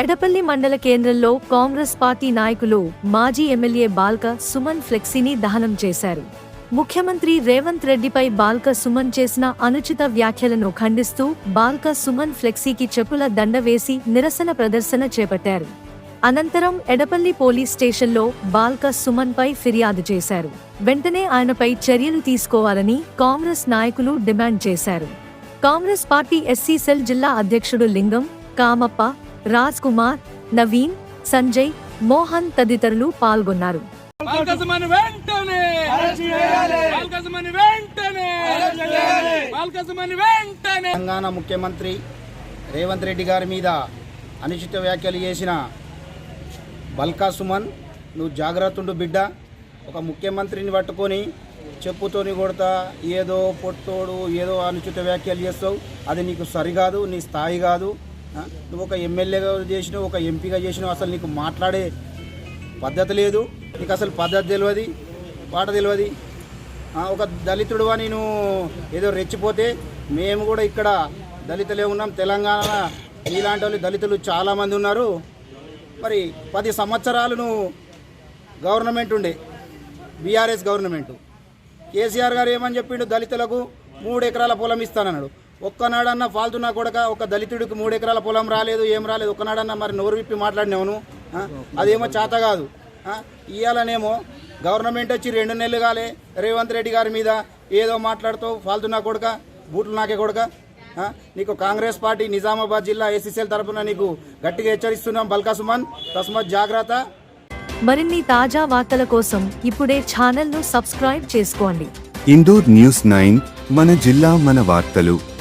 ఎడపల్లి మండల కేంద్రంలో కాంగ్రెస్ పార్టీ నాయకులు మాజీ ఎమ్మెల్యే బాల్క సుమన్ ఫ్లెక్సీని దహనం చేశారు. ముఖ్యమంత్రి రేవంత్ రెడ్డిపై బాల్క సుమన్ చేసిన అనుచిత వ్యాఖ్యలను ఖండిస్తూ బాల్క సుమన్ ఫ్లెక్సీకి చెప్పుల దండ వేసి నిరసన ప్రదర్శన చేపట్టారు. అనంతరం ఎడపల్లి పోలీస్ స్టేషన్లో బాల్క సుమన్ పై ఫిర్యాదు చేశారు. వెంటనే ఆయనపై చర్యలు తీసుకోవాలని కాంగ్రెస్ నాయకులు డిమాండ్ చేశారు. కాంగ్రెస్ పార్టీ ఎస్సీ సెల్ జిల్లా అధ్యక్షుడు లింగం కామప్ప రాజ్ కుమార్ నవీన్ సంజయ్ మోహన్ తదితరులు పాల్గొన్నారు. బాల్కసుమని వెంటనే! బాల్కసుమని వెంటనే! బాల్కసుమని వెంటనే! తెలంగాణ ముఖ్యమంత్రి రేవంత్ రెడ్డి గారి మీద అనుచిత వ్యాఖ్యలు చేసిన బల్కా సుమన్ నువ్వు జాగ్రత్త ఉండు బిడ్డ. ఒక ముఖ్యమంత్రిని పట్టుకొని చెప్పుతోని కొడతా ఏదో పొట్టోడు ఏదో అనుచిత వ్యాఖ్యలు చేస్తావు. అది నీకు సరికాదు నీ స్థాయి కాదు? నువ్వు ఒక ఎమ్మెల్యేగా చేసినావు ఒక ఎంపీగా చేసినావు అసలు నీకు మాట్లాడే పద్ధతి లేదు. నీకు అసలు పద్ధతి తెలియదు పాట తెలియదు. ఒక దళితుడు అని నువ్వు ఏదో రెచ్చిపోతే మేము కూడా ఇక్కడ దళితులే ఉన్నాం. తెలంగాణ నీలాంటి వాళ్ళు దళితులు చాలామంది ఉన్నారు. మరి పది సంవత్సరాలు నువ్వు గవర్నమెంట్ ఉండే బీఆర్ఎస్ గవర్నమెంట్. కేసీఆర్ గారు ఏమని చెప్పిండు? దళితులకు మూడు ఎకరాల పొలం ఇస్తానన్నాడు. ఒక్కనాడన్నా ఫాల్తున్నా కొడక ఒక దళితుడికి మూడు ఎకరాల పొలం రాలేదు ఏం రాలేదు ఒక్కనాడన్నా మరి నోరు విప్పి మాట్లాడినావును? ఆ? అదేమో చేత కాదు. ఆ? ఇయ్యాలనేమో గవర్నమెంట్ వచ్చి రెండు నెలలు కాలే రేవంత్ రెడ్డి గారి మీద ఏదో మాట్లాడుతావు ఫాల్తున్నా కొడక బూట్లు నాకే కొడక? నీకు కాంగ్రెస్ పార్టీ నిజామాబాద్ జిల్లా ఎస్సీసీఎల్ తరఫున నీకు గట్టిగా హెచ్చరిస్తున్నాం బల్కా సుమన్. తస్మత్ జాగ్రత్త. మరిన్ని తాజా వార్తల కోసం ఇప్పుడే ఛానల్ను సబ్స్క్రైబ్ చేసుకోండి. ఇందూర్ న్యూస్ నైన్ మన జిల్లా మన వార్తలు.